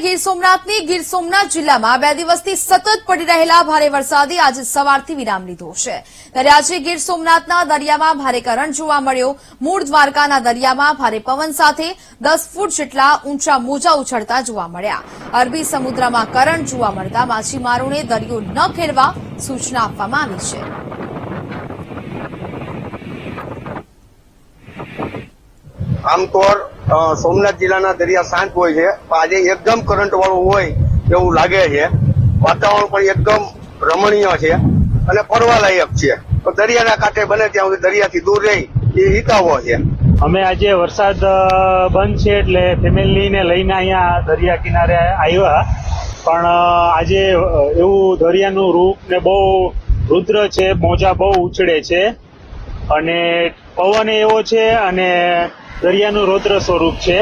ગીર સોમનાથની ગીર સોમનાથ જિલ્લામાં બે દિવસથી સતત પડી રહેલા ભારે વરસાદે આજે સવારથી વિરામ લીધો છે. ત્યારે આજે ગીર સોમનાથના દરિયામાં ભારે કરંટ જોવા મળ્યો. મૂળ દ્વારકાના દરિયામાં ભારે પવન સાથે દસ ફૂટ જેટલા ઊંચા મોજા ઉછળતા જોવા મળ્યા. અરબી સમુદ્રમાં કરંટ જોવા મળતા માછીમારોને દરિયો ન ખેડવા સૂચના આપવામાં આવી છે. આમ તો અ, સોમનાથ જિલ્લાના દરિયા શાંત હોય છે. આજે એકદમ કરંટ વાળું હોય એવું લાગે છે. વાતાવરણ પણ એકદમ રમણીય છે અને ફરવાલાયક છે. તો દરિયાના કાંઠે બને ત્યાં સુધી દરિયાથી દૂર રહી એ હિતાવો છે. અમે આજે વરસાદ બંધ છે એટલે ફેમિલીને લઈને અહીંયા દરિયા કિનારે આવ્યા. પણ આજે એવું દરિયાનું રૂપ ને બહુ રુદ્ર છે, મોજા બહુ ઉછળે છે. અને પવન એવો છે અને દરિયાનું રૌદ્ર સ્વરૂપ છે.